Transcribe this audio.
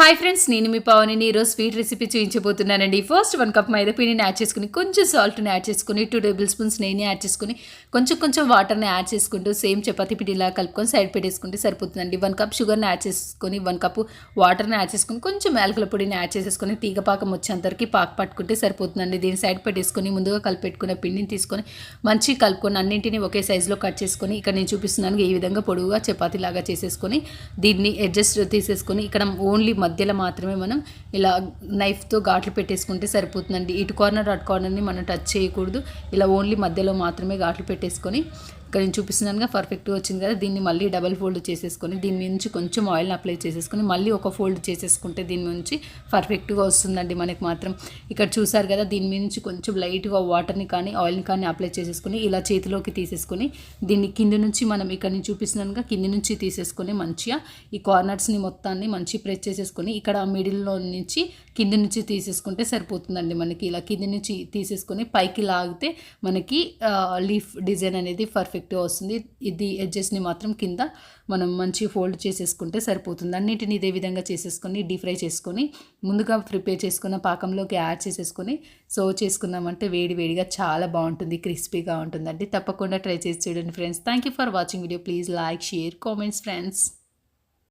Hi friends నేను మీ పవన్ ఈరోజు స్వీట్ రెసిపీ చూపించబోతున్నానండి ఫస్ట్ వన్ కప్ మైదా పిండిని యాడ్ చేసుకుని కొంచెం సాల్ట్ని యాడ్ చేసుకుని టూ టేబుల్ స్పూన్స్ నెయ్యిని యాడ్ చేసుకుని కొంచెం కొంచెం వాటర్ని యాడ్ చేసుకుంటూ సేమ్ చపాతీ పిండిలా కలుపుకొని సైడ్ పెట్టేసుకుంటే సరిపోతుందండి. వన్ కప్ షుగర్ని యాడ్ చేసుకొని వన్ కప్ వాటర్ని యాడ్ చేసుకుని కొంచెం యాలకుల పొడిని యాడ్ చేసేసుకొని తీగ పాకం వచ్చేంతవరకు పాక పట్టుకుంటే సరిపోతుందండి. దీన్ని సైడ్ పెట్టేసుకొని ముందుగా కలిపెట్టుకున్న పిండిని తీసుకొని మంచి కలుపుకొని అన్నింటినీ ఒకే సైజులో కట్ చేసుకొని ఇక్కడ నేను చూపిస్తున్నాను ఈ విధంగా పొడుగుగా చపాతీ లాగా చేసేసుకొని దీన్ని అడ్జస్ట్ తీసేసుకొని ఇక్కడ ఓన్లీ మధ్యలో మాత్రమే మనం ఇలా నైఫ్తో ఘాట్లు పెట్టేసుకుంటే సరిపోతుందండి. ఇటు కార్నర్ అటు కార్నర్ని మనం టచ్ చేయకూడదు. ఇలా ఓన్లీ మధ్యలో మాత్రమే ఘాట్లు పెట్టేసుకొని ఇక్కడ నేను చూపిస్తున్నానుగా పర్ఫెక్ట్గా వచ్చింది కదా. దీన్ని మళ్ళీ డబల్ ఫోల్డ్ చేసేసుకొని దీని నుంచి కొంచెం ఆయిల్ని అప్లై చేసేసుకొని మళ్ళీ ఒక ఫోల్డ్ చేసేసుకుంటే దీని నుంచి పర్ఫెక్ట్గా వస్తుందండి మనకి మాత్రం. ఇక్కడ చూసారు కదా దీని నుంచి కొంచెం లైట్గా వాటర్ని కానీ ఆయిల్ని కానీ అప్లై చేసేసుకొని ఇలా చేతిలోకి తీసేసుకొని దీన్ని కింది నుంచి మనం ఇక్కడ నేను చూపిస్తున్నానుగా కింది నుంచి తీసేసుకొని మంచిగా ఈ కార్నర్స్ని మొత్తాన్ని మంచి ప్రెస్ చేసేసుకొని ఇక్కడ మిడిల్లో నుంచి కింది నుంచి తీసేసుకుంటే సరిపోతుందండి మనకి. ఇలా కింది నుంచి తీసేసుకొని పైకి లాగితే మనకి లీఫ్ డిజైన్ అనేది పర్ఫెక్ట్గా వస్తుంది. ఇది ఎడ్జెస్ని మాత్రం కింద మనం మంచి ఫోల్డ్ చేసేసుకుంటే సరిపోతుంది. అన్నిటిని ఇదే విధంగా చేసేసుకొని డీప్ ఫ్రై చేసుకొని ముందుగా ప్రిపేర్ చేసుకున్న పాకంలోకి యాడ్ చేసేసుకొని సర్వ్ చేసుకున్నామంటే వేడి వేడిగా చాలా బాగుంటుంది క్రిస్పీగా ఉంటుందండి. తప్పకుండా ట్రై చేసి చూడండి friends. Thank you for watching video. Please like share comments friends.